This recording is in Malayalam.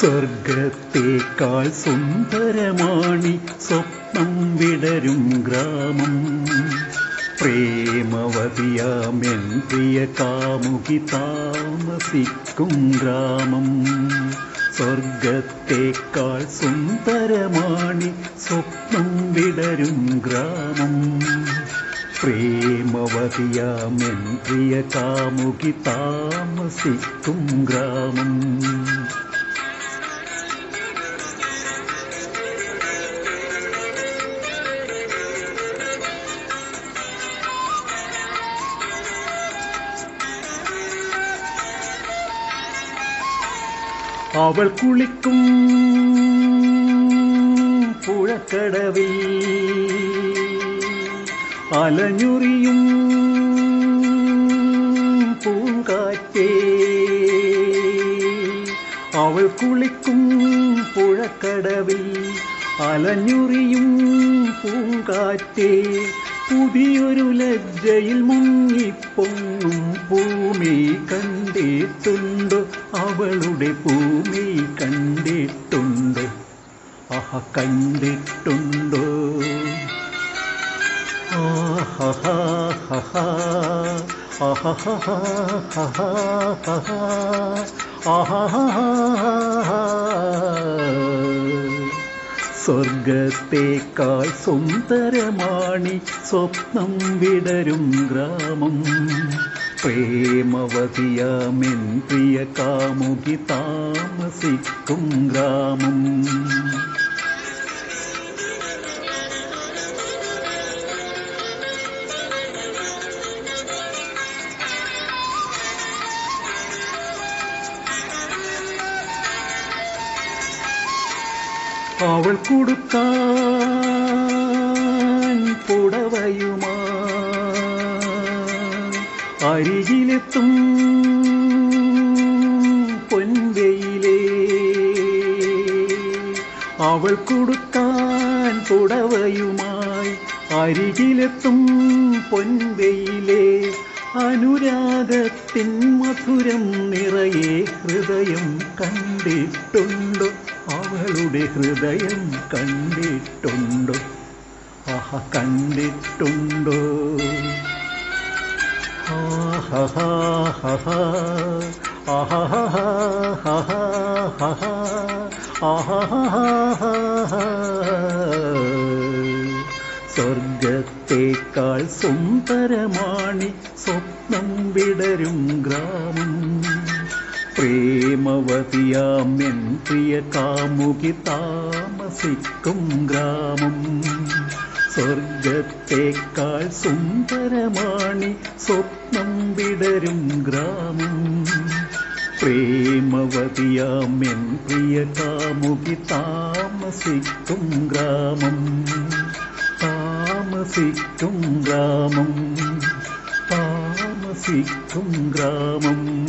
സ്വർഗത്തേക്കാൾ സുന്ദരമാണി സ്വപ്നം വിടരും ഗ്രാമം. പ്രേമവതിയാമെൻ പ്രിയ കാമുകി താമസിക്കും ഗ്രാമം. സ്വർഗത്തേക്കാൾ സുന്ദരമാണി സ്വപ്നം വിടരും ഗ്രാമം. പ്രേമവതിയാമെൻ പ്രിയ കാമുകി താമസിക്കും ഗ്രാമം. അവൾ കുളിക്കും പുഴക്കടവിൽ അലഞ്ഞുറിയും പൂങ്കാറ്റേ അവൾ കുളിക്കും പുഴക്കടവിൽ അലഞ്ഞുറിയും പൂങ്കാറ്റേ പുതിയൊരു ലജ്ജയിൽ മുങ്ങിപ്പൊങ്ങും ഭൂമി കണ്ടിട്ടുണ്ട്. അവളുടെ ഭൂമി കണ്ടിട്ടുണ്ട്. ആഹ കണ്ടിട്ടുണ്ട്. ആഹ കണ്ടിട്ടുണ്ടോ ഹ ഹ. ആഹാഹാഹാ. സ്വർഗത്തേക്കാൾ സുന്ദരമാണി സ്വപ്നം വിടരും ഗ്രാമം. പ്രേമവതിയാമെൻ പ്രിയ കാമുകി താമസിക്കും ഗ്രാമം. അവൾ കൊടുക്കാൻ പുടവയുമാ. അരികിലെത്തും പൊൻവെയിലേ. അവൾ കൊടുക്കാൻ പുടവയുമായി അരികിലെത്തും പൊൻവെയിലേ. അനുരാഗത്തിൻ മധുരം നിറയെ ഹൃദയം കണ്ടിട്ടുണ്ടോ? അവളുടെ ഹൃദയം കണ്ടിട്ടുണ്ടോ? ആഹ കണ്ടിട്ടുണ്ടോ. സ്വർഗത്തേക്കാൾ സുന്ദരമാണി സ്വപ്നം വിടരും ഗ്രാമം പ്രേമവതിയാമെൻ പ്രിയ കാമുകി താമസിക്കും ഗ്രാമം. സ്വർഗത്തേക്കാൾ സുന്ദരമാണി സ്വപ്നം വിടരും ഗ്രാമം. പ്രേമവതിയാം എൻ പ്രിയ കാമുകി താമസിക്കും ഗ്രാമം. താമസിക്കും ഗ്രാമം. താമസിക്കും ഗ്രാമം.